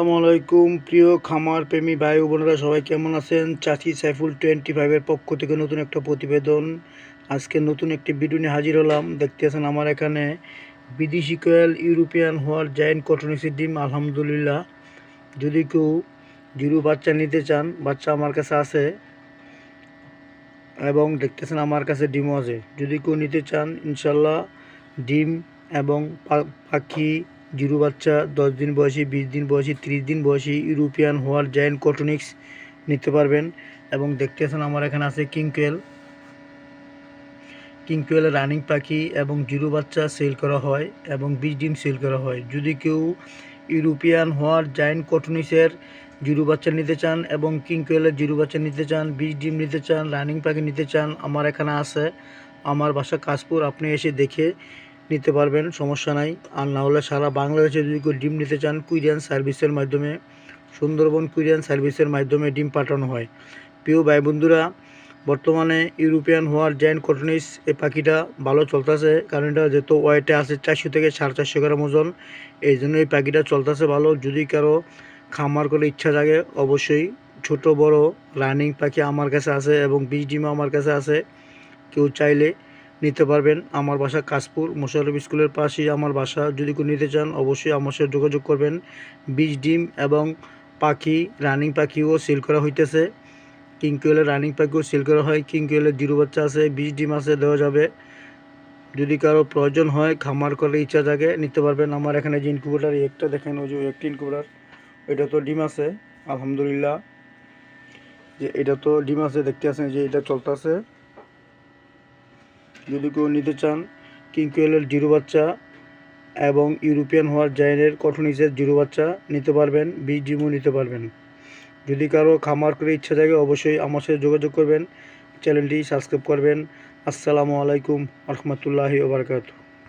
আসসালামু আলাইকুম প্রিয় খামার প্রেমী ভাই বোনেরা, সবাই কেমন আছেন? চাচি সাইফুল টোয়েন্টি ফাইভের পক্ষ থেকে নতুন একটা প্রতিবেদন। আজকে নতুন একটি ভিডিও নিয়ে হাজির হলাম। দেখতে আছেন আমার এখানে বিদেশি কোয়েল, ইউরোপিয়ান হওয়ার জায়েন্ট কটনিসির ডিম, আলহামদুলিল্লাহ। যদি কেউ জিরু বাচ্চা নিতে চান, বাচ্চা আমার কাছে আছে এবং দেখতেছেন আমার কাছে ডিমও আছে। যদি কেউ নিতে চান ইনশাল্লাহ ডিম এবং পাখি জিরু বাচ্চা, দশ দিন বয়সী, বিশ দিন বয়সী, ত্রিশ দিন বয়সী ইউরোপিয়ান হোয়ার জায়েন্ট কটনিক্স নিতে পারবেন এবং দেখতেছেন আমার এখানে আছে কিংকুয়েল। কিংকুয়েলের রানিং পাখি এবং জিরু বাচ্চা সেল করা হয় এবং বিশ ডিম সেল করা হয়। যদি কেউ ইউরোপিয়ান হোয়ার জায়েন্ট কটনিক্সের জিরু বাচ্চা নিতে চান এবং কিংকুয়েলের জিরু বাচ্চা নিতে চান, বিশ ডিম নিতে চান, রানিং পাখি নিতে চান, আমার এখানে আছে। আমার বাসা কাশপুর, আপনি এসে দেখে নিতে পারবেন, সমস্যা নাই। আর না হলে সারা বাংলাদেশে যদি কেউ ডিম নিতে চান কুইরিয়ান সার্ভিসের মাধ্যমে, সুন্দরবন কুইরিয়ান সার্ভিসের মাধ্যমে ডিম পাঠানো হয়। প্রিয় ভাই বন্ধুরা বর্তমানে ইউরোপিয়ান হওয়ার জায়েন্ট কটনিস এই পাখিটা ভালো চলতেছে, কারণ এটা যেহেতু ওয়েটে আছে চারশো থেকে সাড়ে চারশো গ্রাম ওজন, এই জন্য এই পাখিটা চলতেছে ভালো। যদি কারও খামার করে ইচ্ছা জাগে, অবশ্যই ছোট, বড়, রানিং পাখি আমার কাছে আছে এবং বিষ ডিমও আমার কাছে আছে। কেউ চাইলে নিতে পারবেন। আমার বাসা কাশপুর মোশারফ স্কুলের পাশেই আমার বাসা। যদি কেউ নিতে চান, অবশ্যই আমার সাথে যোগাযোগ করবেন। বীজ, ডিম এবং পাখি, রানিং পাখিও সেল করা হইতেছে। কিংকুয়েলের রানিং পাখিও সেল করা হয়। কিংকুয়েলের জিরো বাচ্চা আছে, বীজ, ডিম আছে, দেওয়া যাবে। যদি কারও প্রয়োজন হয়, খামার করে ইচ্ছা থাকে, নিতে পারবেন। আমার এখানে যে ইনকুবেটার একটা দেখেন, ওই যে একটি ইনকুবেটার এটা তো ডিম আছে, আলহামদুলিল্লাহ। যে এটা তো ডিম আছে, দেখতে আছেন যে এটা চলতেছে। যদি কেউ নিতে চান কিংকুয়েলের জিরো বাচ্চা এবং ইউরোপিয়ান হওয়ার জাইনের কটনিসের জিরো বাচ্চা নিতে পারবেন বীজ ডিমও নিতে পারবেন। যদি কারও খামার করে ইচ্ছা থাকে, অবশ্যই আমার সাথে যোগাযোগ করবেন, চ্যানেলটি সাবস্ক্রাইব করবেন। আসসালামু আলাইকুম রহমতুল্লাহি ওবরকাতু